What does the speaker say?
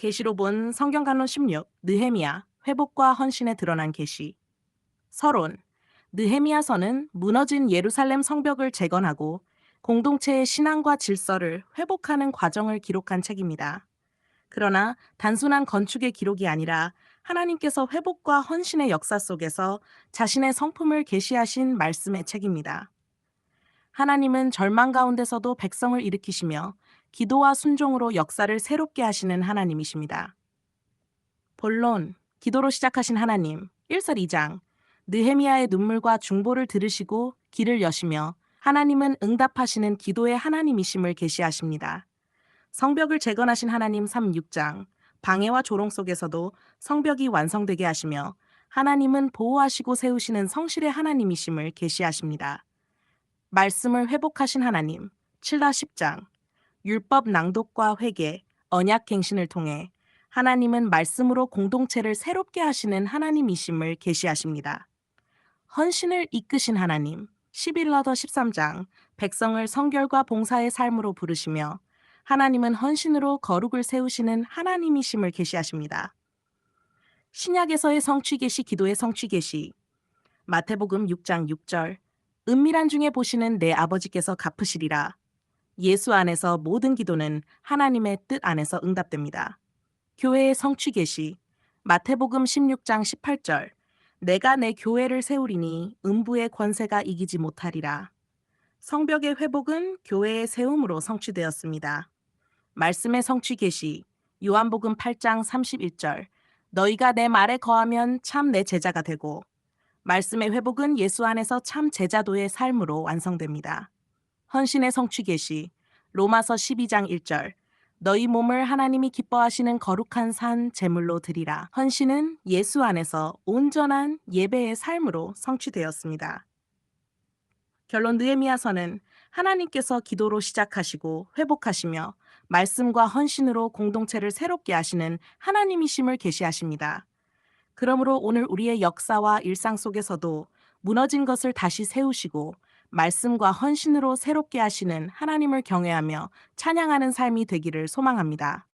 계시로 본 성경간론 16 느헤미야 회복과 헌신에 드러난 계시 서론 느헤미야서는 무너진 예루살렘 성벽을 재건하고 공동체의 신앙과 질서를 회복하는 과정을 기록한 책입니다. 그러나 단순한 건축의 기록이 아니라 하나님께서 회복과 헌신의 역사 속에서 자신의 성품을 계시하신 말씀의 책입니다. 하나님은 절망 가운데서도 백성을 일으키시며 기도와 순종으로 역사를 새롭게 하시는 하나님이십니다. 본론, 기도로 시작하신 하나님, 1설 2장, 느헤미야의 눈물과 중보를 들으시고 길을 여시며 하나님은 응답하시는 기도의 하나님이심을 계시하십니다. 성벽을 재건하신 하나님 3, 6장, 방해와 조롱 속에서도 성벽이 완성되게 하시며 하나님은 보호하시고 세우시는 성실의 하나님이심을 계시하십니다. 말씀을 회복하신 하나님 7-10장 율법 낭독과 회개, 언약 갱신을 통해 하나님은 말씀으로 공동체를 새롭게 하시는 하나님이심을 계시하십니다. 헌신을 이끄신 하나님 11러더 13장 백성을 성결과 봉사의 삶으로 부르시며 하나님은 헌신으로 거룩을 세우시는 하나님이심을 계시하십니다. 신약에서의 성취 계시 기도의 성취 계시 마태복음 6장 6절 은밀한 중에 보시는 내 아버지께서 갚으시리라. 예수 안에서 모든 기도는 하나님의 뜻 안에서 응답됩니다. 교회의 성취 계시 마태복음 16장 18절 내가 내 교회를 세우리니 음부의 권세가 이기지 못하리라. 성벽의 회복은 교회의 세움으로 성취되었습니다. 말씀의 성취 계시 요한복음 8장 31절 너희가 내 말에 거하면 참 내 제자가 되고 말씀의 회복은 예수 안에서 참 제자도의 삶으로 완성됩니다. 헌신의 성취 계시 로마서 12장 1절 너희 몸을 하나님이 기뻐하시는 거룩한 산 제물로 드리라. 헌신은 예수 안에서 온전한 예배의 삶으로 성취되었습니다. 결론 느헤미야서는 하나님께서 기도로 시작하시고 회복하시며 말씀과 헌신으로 공동체를 새롭게 하시는 하나님이심을 계시하십니다. 그러므로 오늘 우리의 역사와 일상 속에서도 무너진 것을 다시 세우시고 말씀과 헌신으로 새롭게 하시는 하나님을 경외하며 찬양하는 삶이 되기를 소망합니다.